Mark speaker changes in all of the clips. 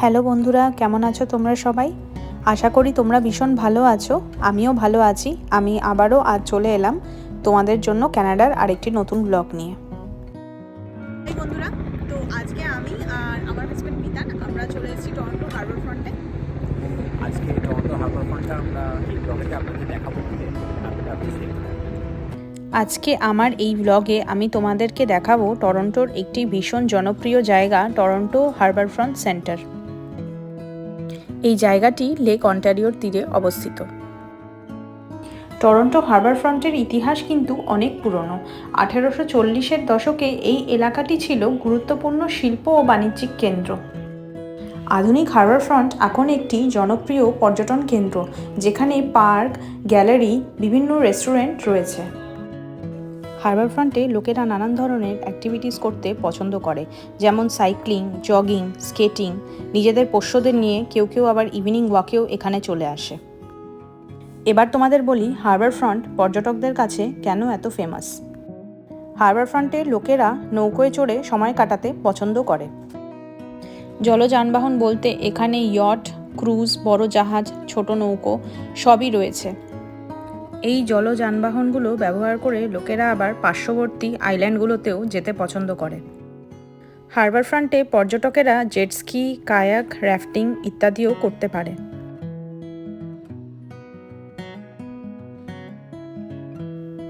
Speaker 1: Hello বন্ধুরা কেমন আছো তোমরা সবাই? আশা করি তোমরা ভীষণ ভালো আছো আমিও ভালো আছি আমি আবারও আজ চলে এলাম তোমাদের জন্য কানাডার আরেকটি নতুন ব্লগ নিয়ে।
Speaker 2: বন্ধুরা তো আজকে আমি আর আমার হাজব্যান্ড মিতান আমরা চলে এসেছি টরন্টো হারবার ফ্রন্টে
Speaker 3: আজকে টরন্টো হারবার ফ্রন্টটা আমরা এই ব্লগেতে আপনাদের দেখাবো।
Speaker 1: আজকে আমার এই ব্লগে আমি তোমাদেরকে দেখাবো টরন্টোর একটি ভীষণ জনপ্রিয় জায়গা টরন্টো হারবার ফ্রন্ট সেন্টার এই জায়গাটি লেক অন্টারিওর তীরে অবস্থিত। টরন্টো হারবার ফ্রন্টের ইতিহাস কিন্তু অনেক পুরনো। আঠেরোশো চল্লিশের দশকে এই এলাকাটি ছিল গুরুত্বপূর্ণ শিল্প ও বাণিজ্যিক কেন্দ্র। আধুনিক হারবার ফ্রন্ট এখন একটি জনপ্রিয় পর্যটন কেন্দ্র, যেখানে পার্ক, গ্যালারি, বিভিন্ন রেস্টুরেন্ট রয়েছে। হারবার ফ্রন্টে লোকেরা নানান ধরনের অ্যাক্টিভিটিস করতে পছন্দ করে, যেমন সাইক্লিং জগিং স্কেটিং নিজেদের পোষ্যদের নিয়ে কেউ কেউ আবার ইভিনিং ওয়াকেও এখানে চলে আসে। এবার তোমাদের বলি হারবার ফ্রন্ট পর্যটকদের কাছে কেন এত ফেমাস হারবার ফ্রন্টে লোকেরা নৌকোয় চড়ে সময় কাটাতে পছন্দ করে। জল যানবাহন বলতে এখানে ইয়ট ক্রুজ বড় জাহাজ, ছোট নৌকো সবই রয়েছে। এই জল যানবাহনগুলো ব্যবহার করে লোকেরা আবার পার্শ্ববর্তী আইল্যান্ডগুলোতেও যেতে পছন্দ করে। হারবার ফ্রন্টে পর্যটকেরা জেটস্কি কায়াক র্যাফটিং ইত্যাদিও করতে পারে।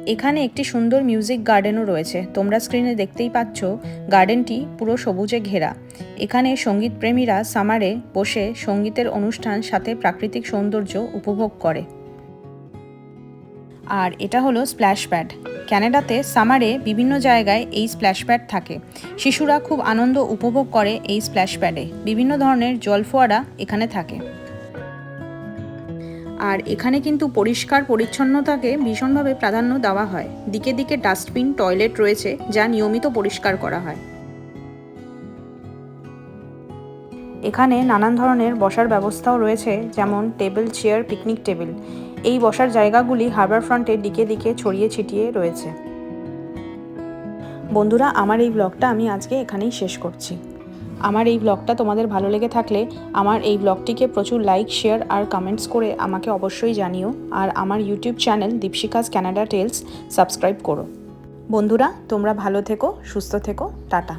Speaker 1: এখানে একটি সুন্দর মিউজিক গার্ডেনও রয়েছে। তোমরা স্ক্রিনে দেখতেই পাচ্ছ, গার্ডেনটি পুরো সবুজে ঘেরা। এখানে সংগীত প্রেমীরা সামারে বসে সঙ্গীতের অনুষ্ঠান, সাথে প্রাকৃতিক সৌন্দর্য উপভোগ করে। আর এটা হলো স্প্ল্যাশ প্যাড ক্যানাডাতে সামারে বিভিন্ন জায়গায় এই স্প্ল্যাশ প্যাড থাকে। শিশুরা খুব আনন্দ উপভোগ করে এই স্প্ল্যাশ প্যাডে বিভিন্ন ধরনের জল ফোয়ারা এখানে থাকে। আর এখানে কিন্তু পরিষ্কার পরিচ্ছন্নতাকে ভীষণভাবে প্রাধান্য দেওয়া হয়। দিকে দিকে ডাস্টবিন, টয়লেট রয়েছে, যা নিয়মিত পরিষ্কার করা হয়। এখানে নানান ধরনের বসার ব্যবস্থাও রয়েছে, যেমন টেবিল চেয়ার পিকনিক টেবিল এই বসার জায়গাগুলি হারবার ফ্রন্টের দিকে দিকে ছড়িয়ে ছিটিয়ে রয়েছে। বন্ধুরা, আমার এই ব্লগটা আমি আজকে এখানেই শেষ করছি। আমার এই ব্লগটা তোমাদের ভালো লেগে থাকলে আমার এই ব্লগটিকে প্রচুর লাইক, শেয়ার আর কমেন্টস করে আমাকে অবশ্যই জানিও। আর আমার YouTube channel Deepshikha's Canada tales subscribe করো। বন্ধুরা, তোমরা ভালো থেকো, সুস্থ থেকো, টাটা।